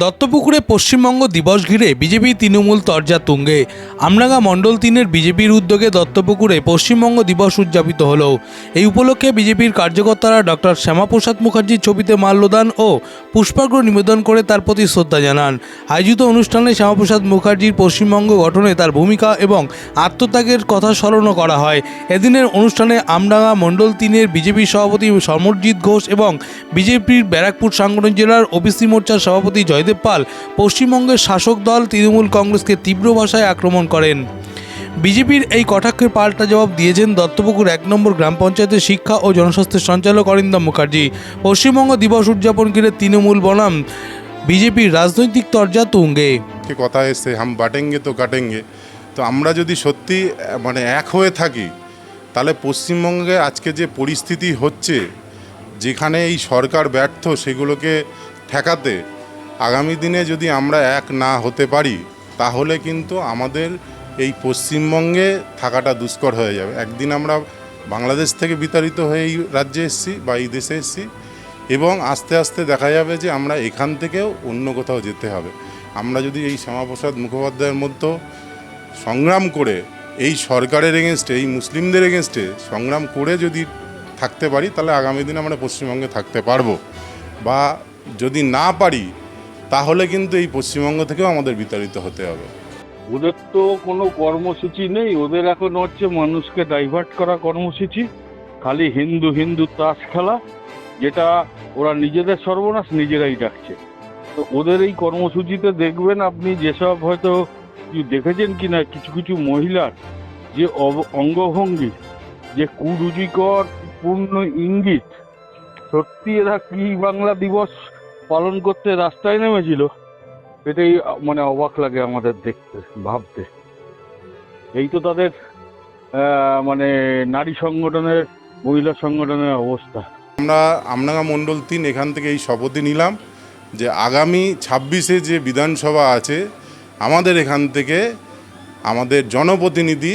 দত্তপুকুরে পশ্চিমবঙ্গ দিবস ঘিরে বিজেপি তৃণমূল তরজা তুঙ্গে। আমরাঙ্গা মণ্ডল তিনের বিজেপির উদ্যোগে দত্তপুকুরে পশ্চিমবঙ্গ দিবস উদযাপিত হলো। এই উপলক্ষে বিজেপির কার্যকর্তারা ডক্টর শ্যামাপ্রসাদ মুখার্জির ছবিতে মাল্যদান ও পুষ্পার্ঘ্য নিবেদন করে তার প্রতি শ্রদ্ধা জানান। আয়োজিত অনুষ্ঠানে শ্যামাপ্রসাদ মুখার্জির পশ্চিমবঙ্গ গঠনে তার ভূমিকা এবং আত্মত্যাগের কথা স্মরণও করা হয়। এদিনের অনুষ্ঠানে আমডাঙ্গা মণ্ডল তিনের বিজেপি সভাপতি সমরজিৎ ঘোষ এবং বিজেপির ব্যারাকপুর সাংগঠনিক জেলার ওবিসি মোর্চার সভাপতি জয়দেব পাল, পশ্চিমবঙ্গের শাসক দল তৃণমূল কংগ্রেসকে তীব্র ভাষায় আক্রমণ করেন। বিজেপির এই কটাক্ষের পাল্টা জবাব দিয়েছেন দত্তপুকুর এক নম্বর গ্রাম পঞ্চায়েতের শিক্ষা ও জনস্বাস্থ্যের সঞ্চালক অরিন্দম মুখার্জি। পশ্চিমবঙ্গ দিবস উদযাপন ঘিরে তৃণমূল বনাম বিজেপির রাজনৈতিক তরজা তুঙ্গে। কথা এসছে, হাম বাটেঙ্গে তো কাটেঙ্গে। তো আমরা যদি সত্যি মানে এক হয়ে থাকি, তাহলে পশ্চিমবঙ্গে আজকে যে পরিস্থিতি হচ্ছে, যেখানে এই সরকার ব্যর্থ, সেগুলোকে ঠেকাতে আগামী দিনে যদি আমরা এক না হতে পারি, তাহলে কিন্তু আমাদের এই পশ্চিমবঙ্গে থাকাটা দুষ্কর হয়ে যাবে। একদিন আমরা বাংলাদেশ থেকে বিতাড়িত হয়ে এই রাজ্যে এসেছি বা এই দেশে এসেছি এবং আস্তে আস্তে দেখা যাবে যে আমরা এখান থেকেও অন্য কোথাও যেতে হবে। আমরা যদি এই শ্যামাপ্রসাদ মুখোপাধ্যায়ের মধ্যে সংগ্রাম করে, এই সরকারের এগেনস্টে এই মুসলিমদের এগেনস্টে সংগ্রাম করে যদি থাকতে পারি, তাহলে আগামী দিনে আমরা পশ্চিমবঙ্গে থাকতে পারব। বা যদি না পারি তাহলে কিন্তু এই পশ্চিমবঙ্গ থেকেও আমাদের বিতাড়িত হতে হবে। ওদের তো কোনো কর্মসূচি নেই, ওদের এখন হচ্ছে মানুষকে ডাইভার্ট করা কর্মসূচি, খালি হিন্দু হিন্দু তাস খেলা, যেটা ওরা নিজেদের সর্বনাশ নিজেরাই ডাকছে। তো ওদের এই কর্মসূচিতে দেখবেন আপনি যেসব হয়তো দেখেছেন কি না, কিছু কিছু মহিলার যে অঙ্গভঙ্গি, যে কুরুচিকর পূর্ণ ইঙ্গিত, সত্যি এরা কি বাংলা দিবস পালন করতে রাস্তায় নেমেছিল। এটাই মানে অবাক লাগে আমাদের দেখতে, ভাবতে। এই তো তাদের মানে নারী সংগঠনের, মহিলা সংগঠনের অবস্থা। আমরা আমনাগা মণ্ডল তিন এখান থেকে এই শপথই নিলাম যে আগামী ছাব্বিশে যে বিধানসভা আছে, আমাদের এখান থেকে আমাদের জনপ্রতিনিধি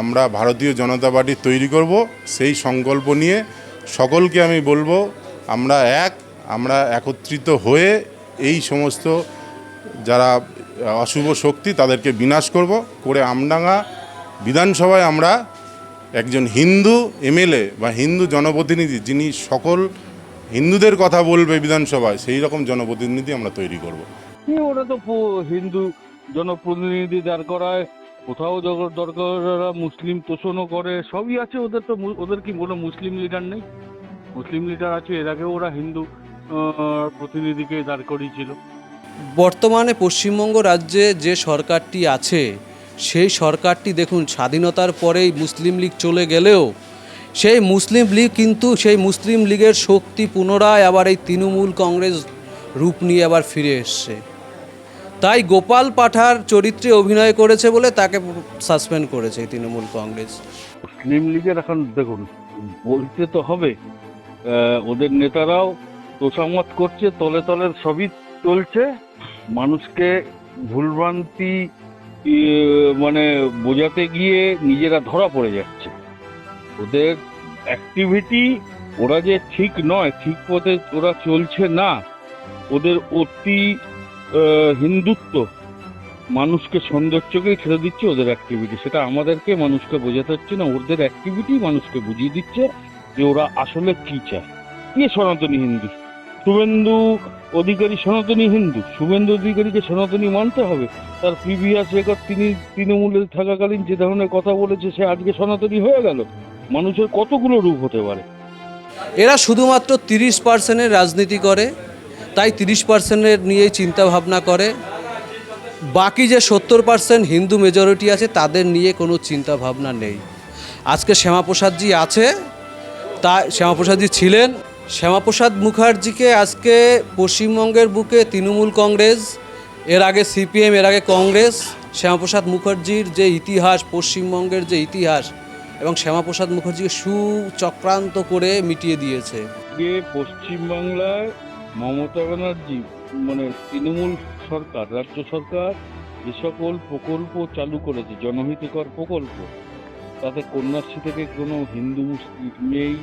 আমরা ভারতীয় জনতা পার্টি তৈরি করব। সেই সংকল্প নিয়ে সকলকে আমি বলব, আমরা এক আমরা একত্রিত হয়ে এই সমস্ত যারা অশুভ শক্তি তাদেরকে বিনাশ করব। করে আমডাঙ্গা বিধানসভায় আমরা একজন হিন্দু এমএলএ বা হিন্দু জনপ্রতিনিধি যিনি সকল হিন্দুদের কথা বলবে বিধানসভায়, সেই রকম জনপ্রতিনিধি আমরা তৈরি করব। ওরা তো হিন্দু জনপ্রতিনিধি দাঁড় করায়, কোথাও দরকার মুসলিম তোষণও করে, সবই আছে, ওদের তো ওদের কি কোনো মুসলিম লিডার নেই? মুসলিম লিডার আছে, এর আগেও ওরা হিন্দু। প্রতিনিধিকে দাঁড় করিয়েছিল। বর্তমানে পশ্চিমবঙ্গ রাজ্যে যে সরকারটি আছে সেই সরকারটি দেখুন স্বাধীনতার পরেই মুসলিম লীগ চলে গেলেও সেই মুসলিম লীগ কিন্তু সেই মুসলিম লীগের শক্তি পুনরায় আবার এই তৃণমূল কংগ্রেস রূপ নিয়ে আবার ফিরে এসছে। তাই গোপাল পাঠার চরিত্রে অভিনয় করেছে বলে তাকে সাসপেন্ড করেছে এই তৃণমূল কংগ্রেস। মুসলিম লীগের এখন দেখুন বলতে তো হবে ওদের নেতারাও তোষামত করছে, তলে তলে সবই চলছে। মানুষকে ভুলভ্রান্তি মানে বোঝাতে গিয়ে নিজেরা ধরা পড়ে যাচ্ছে। ওদের অ্যাক্টিভিটি ওরা যে ঠিক নয়, ঠিক পথে ওরা চলছে না। ওদের অতি হিন্দুত্ব মানুষকে সৌন্দর্যকেই ছেড়ে দিচ্ছে ওদের অ্যাক্টিভিটি সেটা আমাদেরকে মানুষকে বোঝাতে হচ্ছে না, ওদের অ্যাক্টিভিটি মানুষকে বুঝিয়ে দিচ্ছে যে ওরা আসলে কি চায়। কে সনাতনী হিন্দু? শুভেন্দু অধিকারী সনাতনী হিন্দু। শুভেন্দু অধিকারীকে সনাতনী মানতে হবে। তার প্রিভিয়াস রেকর্ড তিনি তৃণমূলে থাকাকালীন যে ধরনের কথা বলেছে, সে আজকে সনাতনী হয়ে গেল। মানুষের কতগুলো রূপ হতে পারে? এরা শুধুমাত্র তিরিশ পার্সেন্টের রাজনীতি করে, তাই তিরিশ পার্সেন্টের নিয়েই চিন্তা ভাবনা করে। বাকি যে সত্তর পার্সেন্ট হিন্দু মেজরিটি আছে, তাদের নিয়ে কোনো চিন্তা ভাবনা নেই। আজকে শ্যামাপ্রসাদজি আছে তা শ্যামাপ্রসাদজি ছিলেন। শ্যামাপ্রসাদ মুখার্জিকে আজকে পশ্চিমবঙ্গের বুকে তৃণমূল কংগ্রেস, এর আগে সিপিএম, এর আগে কংগ্রেস, শ্যামাপ্রসাদ মুখার্জির যে ইতিহাস, পশ্চিমবঙ্গের যে ইতিহাস এবং শ্যামাপ্রসাদ মুখার্জিকে সুচক্রান্ত করে মিটিয়ে দিয়েছে। পশ্চিমবাংলায় মমতা ব্যানার্জি মানে তৃণমূল সরকার, রাজ্য সরকার যে সকল প্রকল্প চালু করেছে, জনহিতকর প্রকল্প, তাতে কন্যাশ্রী থেকে কোনো হিন্দু, মুসলিম মেয়ে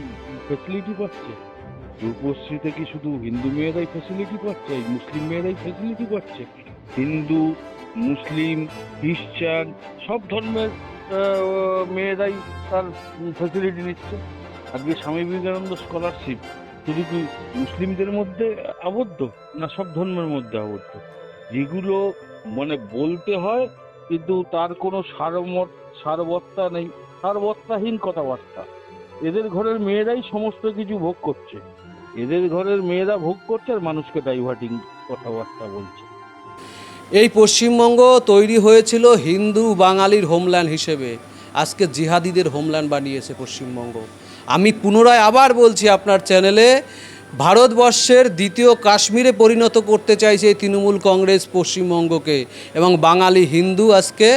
ফেসিলিটি পাচ্ছে? রূপশ্রীতে কি শুধু হিন্দু মেয়েরাই ফেসিলিটি পাচ্ছে মুসলিম মেয়েরাই ফেসিলিটি পাচ্ছে হিন্দু, মুসলিম খ্রিশ্চান সব ধর্মের মেয়েরাই তার ফেসিলিটি নিচ্ছে। আজকে স্বামী বিবেকানন্দ স্কলারশিপ শুধু কি মুসলিমদের মধ্যে আবদ্ধ, না সব ধর্মের মধ্যে আবদ্ধ? যেগুলো মানে বলতে হয়, কিন্তু তার কোনো সারমত সারবত্তা নেই। সারবত্তাহীন কথাবার্তা। এদের ঘরের মেয়েরাই সমস্ত কিছু ভোগ করছে। এদের ঘরের মেয়েরা ভোগ করছে আর মানুষকে ডাইভার্টিং কথাবার্তা বলছে। এই পশ্চিমবঙ্গ তৈরি হয়েছিল হিন্দু বাঙালির হোমল্যান্ড হিসেবে। আজকে জিহাদিদের হোমল্যান্ড বানিয়েছে পশ্চিমবঙ্গ। আমি পুনরায় আবার বলছি আপনার চ্যানেলে ভারতবর্ষের দ্বিতীয় কাশ্মীরে পরিণত করতে চাইছে এই তৃণমূল কংগ্রেস পশ্চিমবঙ্গকে এবং বাঙালি হিন্দু আজকে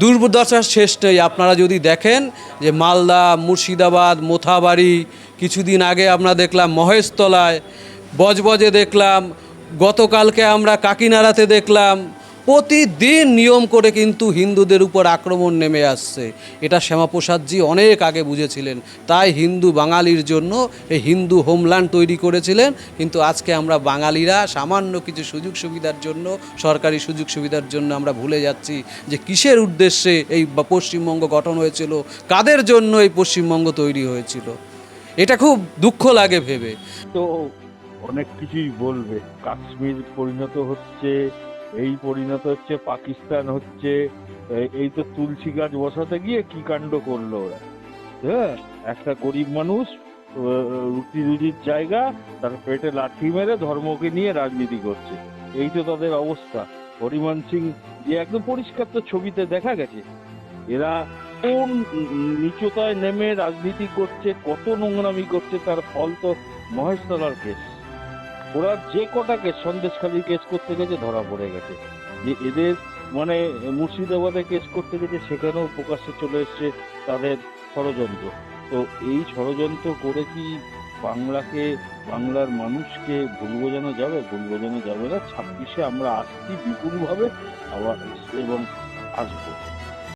দুর্দশার শেষ আপনারা যদি দেখেন যে মালদা, মুর্শিদাবাদ, মোথাবাড়ি, কিছুদিন আগে আমরা দেখলাম মহেশতলায়, বজবজে দেখলাম, গতকালকে আমরা কাকিনাড়াতে দেখলাম প্রতিদিন নিয়ম করে কিন্তু হিন্দুদের উপর আক্রমণ নেমে আসছে। এটা শ্যামাপ্রসাদজি অনেক আগে বুঝেছিলেন। তাই হিন্দু বাঙালির জন্য এই হিন্দু হোমল্যান্ড তৈরি করেছিলেন। কিন্তু আজকে আমরা বাঙালিরা সামান্য কিছু সুযোগ সুবিধার জন্য, সরকারি সুযোগ সুবিধার জন্য আমরা ভুলে যাচ্ছি যে কিসের উদ্দেশ্যে এই পশ্চিমবঙ্গ গঠন হয়েছিল, কাদের জন্য এই পশ্চিমবঙ্গ তৈরি হয়েছিল। এটা খুব দুঃখ লাগে ভেবে। তো অনেক কিছুই বলবে। কাশ্মীর পরিণত হচ্ছে এই পরিণত হচ্ছে, পাকিস্তান হচ্ছে এই তো তুলসী গাছ বসাতে গিয়ে কি কাণ্ড করল ওরা? হ্যাঁ একটা গরিব মানুষ রুটি রুটির জায়গা, তার পেটে লাঠি মেরে ধর্মকে নিয়ে রাজনীতি করছে। এই তো তাদের অবস্থা। হরিমান সিং যে একদম পরিষ্কার তো ছবিতে দেখা গেছে। এরা কোন নিচতায় নেমে রাজনীতি করছে, কত নোংরামি করছে, তার ফল তো মহেশতলার কেস ওরা যে কটা কেস সন্দেশখালী কেস করতে গেছে ধরা পড়ে গেছে। যে এদের মানে মুর্শিদাবাদে কেস করতে গেছে সেখানেও প্রকাশ্যে চলে এসছে তাদের ষড়যন্ত্র। তো এই ষড়যন্ত্র করে কি বাংলাকে, বাংলার মানুষকে ভুল বোঝানো যাবে ভুল বোঝানো যাবে না, ছাব্বিশে আমরা আসছি বিপুলভাবে আবার এবং আসব।